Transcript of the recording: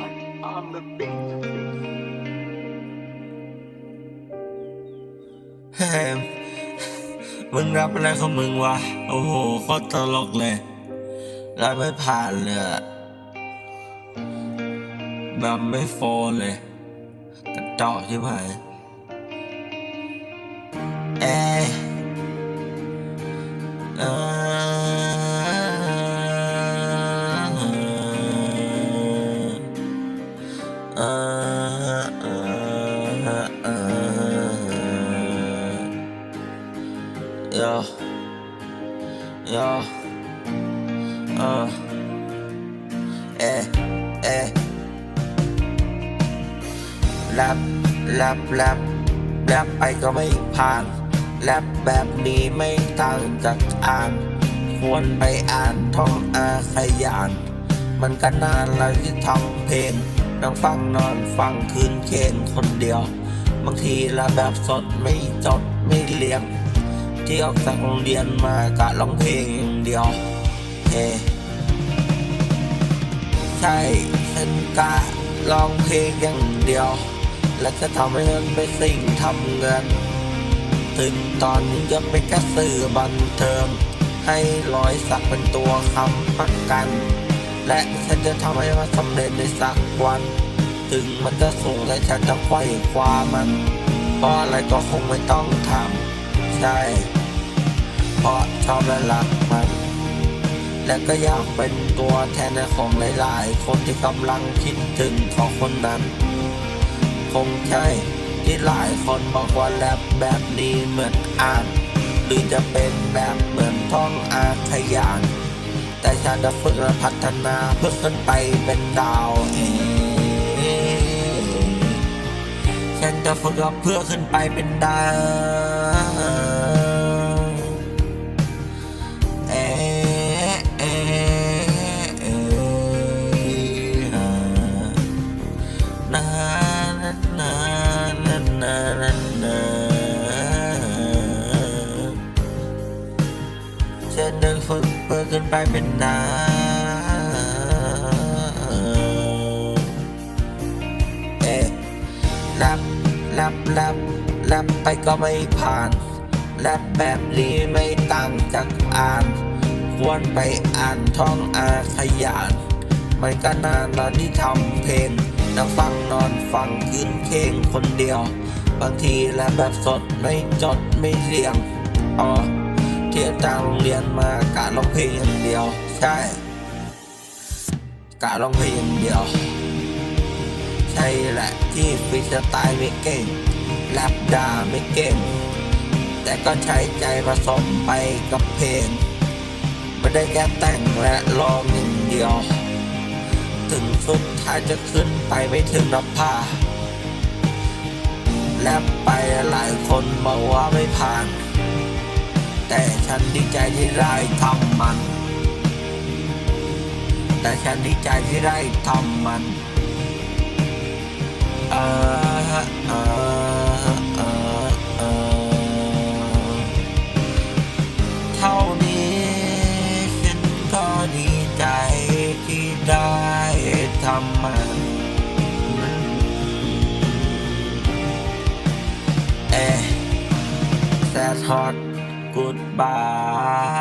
one on the beat. เฮ้ยมึงรับอะไรของมึงวะ โอ้โหโคตรตลกเลยรับไม่ผ่านเลยอะแบบไม่โฟนเลยกระจอกใช่ไหมเอ Yo, yo, uh, เอะเอะแรปแรปแรปแรปไปก็ไม่ผ่าน แรปแบบนี้ไม่ต่างจากอ่าน ควรไปอ่านท่องอาขยาน มันก็นานแล้วที่ทำเพลงนั่งฟังนอนฟังคืนเคนคนเดียว บางทีละแบบสดไม่จดไม่เรียง ที่ออกจากโรงเรียนมากะร้องเพลงเดียวเฮใช่ฉันกะร้องเพลงอย่างเดียว และจะทำให้มันเป็นสิ่งทำเงิน ถึงตอนนี้จะเป็นแค่สื่อบันเทิงให้รอยสักเป็นตัวคำประกัน และฉันจะทำให้มันสำเร็จในสักวัน ถึงมันจะสูงและฉันจะไขว่คว้ามันเพราะอะไรก็คงไม่ต้องทำ ใช่เพราะชอบและรักมัน และก็อยากเป็นตัวแทนของหลายๆ คนที่กำลังคิดถึงของคนนั้น คงใช่ที่หลายคนบอกว่าแรปแบบนี้เหมือนอ่าน หรือจะเป็นแบบเหมือนท่องอาขยานแต่ฉันจะฝึกและพัฒนาเพื่อขึ้นไปเป็นดาวเองฉันจะฝึกเพื่อขึ้นไปเป็นดาว ฉันเดินฝึกเพื่อขึ้นไปเป็นดาเอ๊ะรับรับรับรับไปก็ไม่ผ่านและแบบนี้ไม่ต่างจากอ่าน ควรไปอ่านท่องอาขยานมันก็นานตอนที่ทำเพลงนั่งฟังนอนฟังคืนเพลงคนเดียว บางทีและแบบสดไม่จดไม่เรียงอ๋อ เที่ยวจากโรงเรียนมากะร้องเพลงอย่างเดียว ใช่กะร้องเพลงอย่างเดียว ใช่แหละที่ฟรีสไตล์ไม่เก่งแรปดาไม่เก่ง แต่ก็ใช้ใจผสมไปกับเพลงไม่ได้แค่แต่งและร้องอย่างเดียว ถึงสุดท้ายจะขึ้นไปไม่ถึงนภาและไปหลายคนบอกว่าไม่ผ่าน แต่ฉันดีใจที่ได้ทำมัน แต่ฉันดีใจที่ได้ทำมันเออเออเออเออเท่านี้ฉันก็ดีใจที่ได้ทำมันเอ๊ะแซทอต กูดบาท